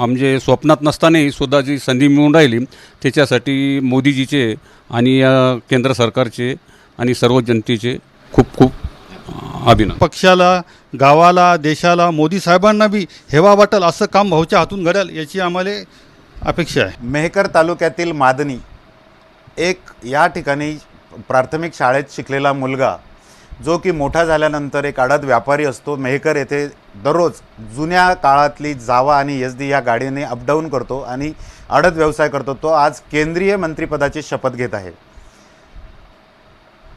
आमचे स्वप्नात नसतानाही सुद्धा जी संधी मिळून राहिली. त्याच्यासाठी मोदीजीचे आणि या केंद्र सरकारचे आणि सर्व जनतेचे खूप खूप अभिनंदन. पक्षाला गावाला देशाला मोदी साहेबांना बी हेवा वाटेल असं काम भाऊच्या हातून घडेल याची आम्हाला अपेक्षा आहे. मेहकर तालुक्यातील मादनी एक या ठिकाणी प्राथमिक शाळेत शिकलेला मुलगा जो की मोठा झाल्यानंतर एक आडात व्यापारी असतो मेहकर येथे दररोज जुन्या काळातली जावा आणि एस डी या गाडीने अपडाऊन करतो आणि आडत व्यवसाय करतो. तो आज केंद्रीय मंत्रिपदाची शपथ घेत आहे.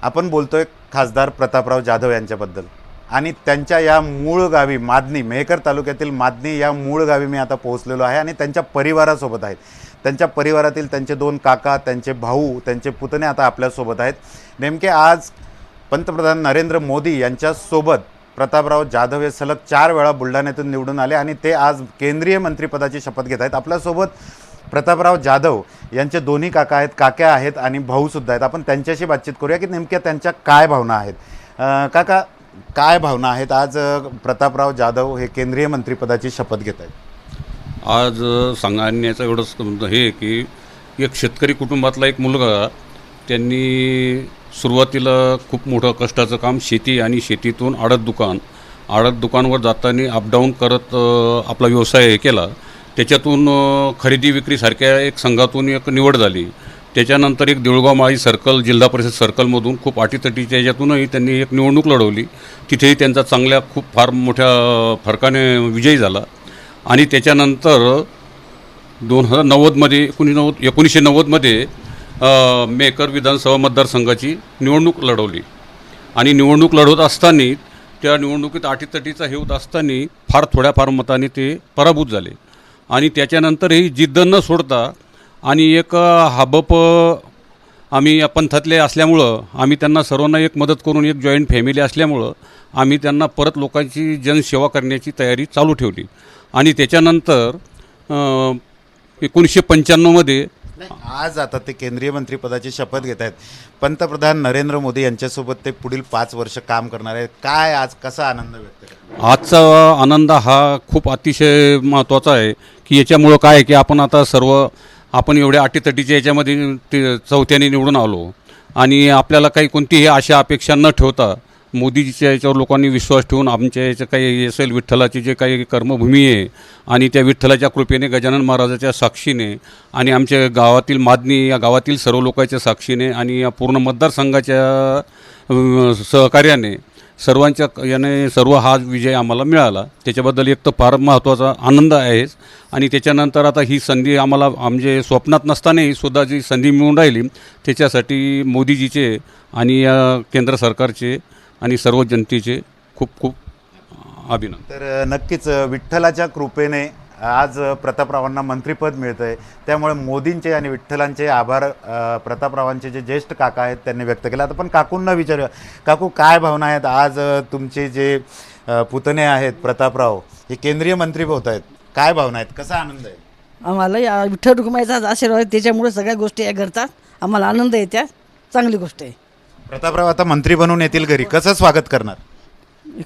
आपण बोलतोय खासदार प्रतापराव जाधव यांच्याबद्दल. आणि त्यांच्या या मूळ गावी मादनी मेहकर तालुक्यातील मादनी या मूळ गावी मी आता पोहोचलेलो आहे आणि त्यांच्या परिवारासोबत आहेत. त्यांच्या परिवारातील त्यांचे दोन काका त्यांचे भाऊ त्यांचे पुतणे आता आपल्यासोबत आहेत. नेमके आज पंतप्रधान नरेंद्र मोदी यांच्यासोबत प्रतापराव जाधव हे सलग चार वेळा बुलढाण्यातून निवडून आले आणि ते आज केंद्रीय मंत्रिपदाची शपथ घेत आहेत. आपल्यासोबत प्रतापराव जाधव यांचे दोन्ही काका आहेत काक्या आहेत आणि भाऊसुद्धा आहेत. आपण त्यांच्याशी बातचीत करूया की नेमक्या त्यांच्या काय भावना आहेत. काका काय भावना आहेत आज प्रतापराव जाधव हे केंद्रीय मंत्रिपदाची शपथ घेत आहेत? आज सांगण्याचं एवढंच हे की एक शेतकरी कुटुंबातला एक मुलगा त्यांनी सुरुवातीला खूप मोठं कष्टाचं काम शेती आणि शेतीतून आडत दुकान. आडत दुकानवर जाताना अपडाऊन करत आपला व्यवसाय हे केला. त्याच्यातून खरेदी विक्रीसारख्या एक संघातून एक निवड झाली. त्याच्यानंतर एक देऊळगाव माळी सर्कल जिल्हा परिषद सर्कलमधून खूप अटीतटीच्या याच्यातूनही त्यांनी एक निवडणूक लढवली. तिथेही त्यांचा चांगल्या खूप फार मोठ्या फरकाने विजयी झाला. आणि त्याच्यानंतर दोन हजार नव्वदमध्ये एकोणीस नव्वद एकोणीसशे नव्वदमध्ये मेकर विधानसभा मतदारसंघाची निवडणूक लढवली. आणि निवडणूक लढवत असताना त्या निवडणुकीत अटीतटीचा हे होत असताना फार थोड्याफार मताने ते पराभूत झाले. आणि त्याच्यानंतरही जिद्द न सोडता आणि एक हाबप आम्ही या पंथातले असल्यामुळं आम्ही त्यांना सर्वांना एक मदत करून एक जॉईंट फॅमिली असल्यामुळं आम्ही त्यांना परत लोकांची जनसेवा करण्याची तयारी चालू ठेवली. आणि त्याच्यानंतर एकोणीसशे पंच्याण्णवमध्ये आज आता ते केंद्रीय मंत्रिपदाची शपथ घेत आहेत. पंतप्रधान नरेंद्र मोदी यांच्यासोबत ते पुढील पाच वर्ष काम करणार आहेत. काय आज कसा आनंद व्यक्त आजचा आनंद हा खूप अतिशय महत्त्वाचा आहे की याच्यामुळं काय आहे की आपण आता सर्व आपण एवढ्या अटीतटीच्या याच्यामध्ये ते चौथ्याने निवडून आलो. आणि आपल्याला काही कोणतीही आशा अपेक्षा न ठेवता मोदीजीच्या याच्यावर लोकांनी विश्वास ठेवून आमच्या याच्या काही असेल विठ्ठलाची जे काही कर्मभूमी आहे आणि त्या विठ्ठलाच्या कृपेने गजानन महाराजाच्या साक्षीने आणि आमच्या गावातील मादनी या गावातील सर्व लोकांच्या साक्षीने आणि या पूर्ण मतदारसंघाच्या सहकार्याने सर्वांच्या याने सर्व हा विजय आम्हाला मिळाला. त्याच्याबद्दल एक तर फार महत्त्वाचा आनंद आहेच आणि त्याच्यानंतर आता ही संधी आम्हाला म्हणजे स्वप्नात नसतानाही सुद्धा जी संधी मिळून राहिली त्याच्यासाठी मोदीजीचे आणि या केंद्र सरकारचे आणि सर्व जनतेचे खूप खूप अभिनंदन. तर नक्कीच विठ्ठलाच्या कृपेने आज प्रतापरावांना मंत्रिपद मिळतं आहे त्यामुळे मोदींचे आणि विठ्ठलांचे आभार प्रतापरावांचे जे ज्येष्ठ काका आहेत त्यांनी व्यक्त केले. आता पण काकूंना विचारूया. काकू काय भावना आहेत? आज तुमचे जे पुतणे आहेत प्रतापराव हे केंद्रीय मंत्री होत आहेत. काय भावना आहेत? कसा आनंद आहे? आम्हाला या विठ्ठल रुक्माईचा आशीर्वाद आहे, त्याच्यामुळे सगळ्या गोष्टी या घडतात. आम्हाला आनंद येत्या चांगली गोष्ट आहे. प्रतापराव आता मंत्री बनून येतील घरी. कसं स्वागत करणार?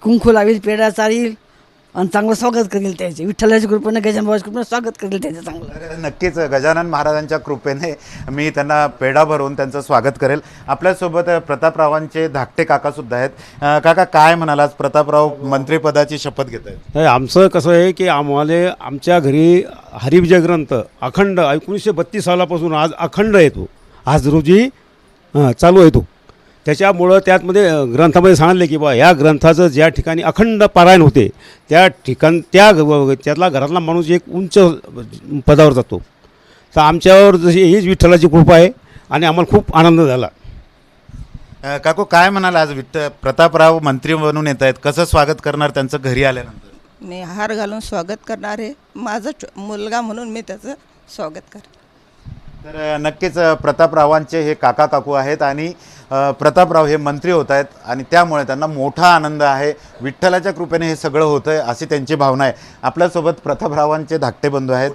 कुंकू लावील पेढा चालील आणि चांगलं स्वागत करेल त्याचे. विठ्ठलाच्या कृपेनं गजानबाबाच्या कृपेनं स्वागत करेल त्याचं चांगलं. तर नक्कीच. गजानन महाराजांच्या कृपेने मी त्यांना पेढा भरून त्यांचं स्वागत करेल. आपल्यासोबत प्रतापरावांचे धाकटे काकासुद्धा आहेत. अं, काका काय म्हणाल आज? प्रतापराव मंत्रिपदाची शपथ घेत आहेत. नाही आमचं कसं आहे की आम्हाला आमच्या घरी हरिविजय ग्रंथ अखंड एकोणीसशे बत्तीस सालापासून आज अखंड येतो. आज रोजी अं, चालू आहे तो त्याच्यामुळं त्यातमध्ये ग्रंथामध्ये सांगितले की बा या ग्रंथाचं ज्या ठिकाणी अखंड पारायण होते त्या ठिकाण त्या ग- त्यातला घरातला माणूस एक उंच पदावर जातो. तर आमच्यावर जशी हीच विठ्ठलाची कृपा आहे आणि आम्हाला खूप आनंद झाला. काकू काय म्हणाल आज विठ्ठ प्रतापराव मंत्री बनून येत आहेत. कसं स्वागत करणार त्यांचं घरी आल्यानंतर? मी हार घालून स्वागत करणार आहे. माझा मुलगा म्हणून मी त्याचं स्वागत कर तर नक्कीच प्रतापरावांचे हे काका काकू आहेत आणि प्रतापराव हे मंत्री होत आहेत आणि त्यामुळे त्यांना मोठा आनंद आहे. विठ्ठलाच्या कृपेने हे सगळं होतं आहे अशी त्यांची भावना आहे. आपल्यासोबत प्रतापरावांचे धाकटे बंधू आहेत.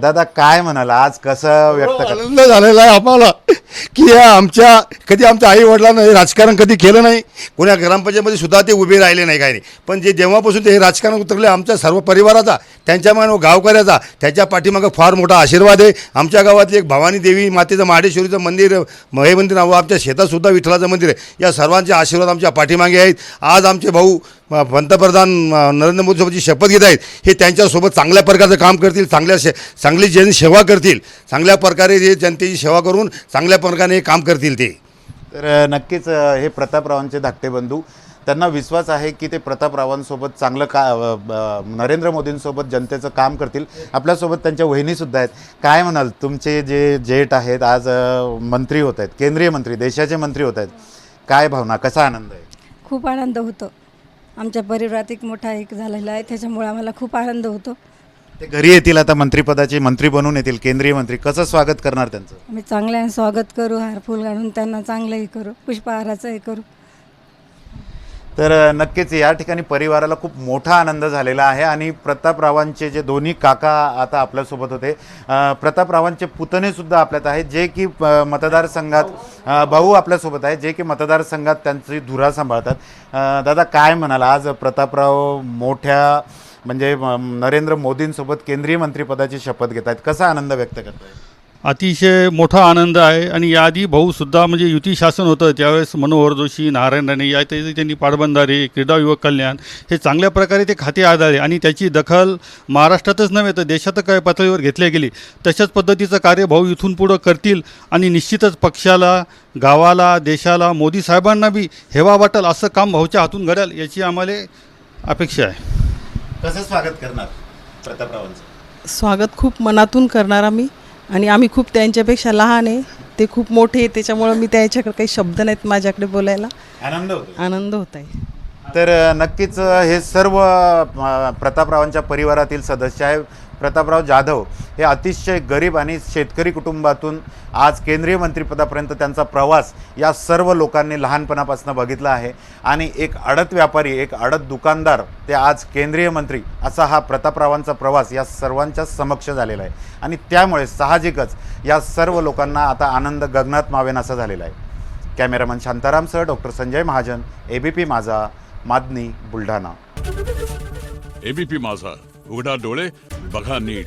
दादा काय म्हणाल? आज कसं व्यक्त आनंद झालेला आहे आम्हाला की या आमच्या कधी आमच्या आई वडिलांना हे राजकारण कधी केलं नाही. कोण्या ग्रामपंचायतमध्ये सुद्धा ते उभे राहिले नाही काही नाही. पण जे जेव्हापासून ते हे राजकारण उतरले आमच्या सर्व परिवाराचा त्यांच्या मान गावकऱ्याचा त्याच्या पाठीमागं फार मोठा आशीर्वाद आहे. आमच्या गावातली एक भवानी देवी मातेचं महाडेश्वरीचं मंदिर हे मंदिर. आमच्या सुद्धा विठ्ठलाचं मंदिर आहे. या सर्वांचे आशीर्वाद आमच्या पाठीमागे आहेत. आज आमचे भाऊ पंतप्रधान नरेंद्र मोदीसोबत जी शपथ घेत आहेत. हे त्यांच्यासोबत चांगल्या प्रकारचं काम करतील चांगल्या शे चांगली जन सेवा करतील. चांगल्या प्रकारे हे जनतेची सेवा करून चांगल्या प्रकारे हे काम करतील ते. तर नक्कीच हे प्रतापरावांचे धाकटे बंधू त्यांना विश्वास आहे की ते प्रतापरावांसोबत चांगलं का नरेंद्र मोदींसोबत जनतेचं काम करतील. आपल्यासोबत त्यांच्या वहिनीसुद्धा आहेत. काय म्हणाल? तुमचे जे जेठ आहेत आज मंत्री होत आहेत केंद्रीय मंत्री देशाचे मंत्री होत आहेत. काय भावना? कसा आनंद आहे? खूप आनंद होतो. आमच्या परिवारात एक मोठा एक झालेला आहे. त्याच्यामुळे आम्हाला खूप आनंद होतो. ते घरी येतील आता मंत्रिपदाचे मंत्री बनून येतील केंद्रीय मंत्री. कसं स्वागत करणार त्यांचं? आम्ही चांगल्याने स्वागत करू हार फुल घालून त्यांना चांगलं हे करू पुष्पहाराचं हे करू. तर नक्कीच या ठिकाणी परिवाराला खूप मोठा आनंद झालेला आहे आणि प्रतापरावांचे जे दोन्ही काका आता आपल्यासोबत होते प्रतापरावांचे पुतणेसुद्धा आपल्यात आहेत जे की मतदारसंघात भाऊ आपल्यासोबत आहे जे की मतदारसंघात त्यांची धुरा सांभाळतात. दादा काय म्हणाल? आज प्रतापराव मोठ्या म्हणजे नरेंद्र मोदींसोबत केंद्रीय मंत्रिपदाची शपथ घेत आहेत. कसा आनंद व्यक्त करतायत अतिशय मोठा आनंद आहे. आणि याआधी भाऊसुद्धा म्हणजे युती शासन होतं त्यावेळेस मनोहर जोशी नारायण राणे या त्यांनी पाटबंधारे क्रीडा युवक कल्याण हे चांगल्या प्रकारे ते खाते आधारे आणि त्याची दखल महाराष्ट्रातच नव्हे तर देशात काही पातळीवर घेतल्या गेली. तशाच पद्धतीचं कार्य भाऊ इथून पुढं करतील आणि निश्चितच पक्षाला गावाला देशाला मोदी साहेबांना बी हेवा वाटेल असं काम भाऊच्या हातून घडेल याची आम्हाला अपेक्षा आहे. कसं स्वागत करणार प्रतापरावांचं? स्वागत खूप मनातून करणार आम्ही. आणि आम्ही खूप त्यांच्यापेक्षा लहान आहे. ते खूप मोठे आहे त्याच्यामुळं मी त्यांच्याकडे काही शब्द नाहीत माझ्याकडे बोलायला. आनंद होतो आनंद होत आहे तर नक्कीच हे सर्व प्रतापरावांच्या परिवारातील सदस्य आहे प्रतापराव जाधव हे अतिशय गरीब आणि शेतकरी कुटुंबातून आज केंद्रीय मंत्रिपदापर्यंत त्यांचा प्रवास या सर्व लोकांनी लहानपणापासून बघितला आहे. आणि एक अडत व्यापारी एक अडत दुकानदार ते आज केंद्रीय मंत्री असा हा प्रतापरावांचा प्रवास या सर्वांच्या समक्ष झालेला आहे. आणि त्यामुळे साहजिकच या सर्व लोकांना आता आनंद गगनात मावेनासा झालेला आहे. Cameraman Shantaram sir doctor Sanjay Mahajan ABP Majha मादनी Buldhana. ABP माझा. उघडा डोळे बघा नीट.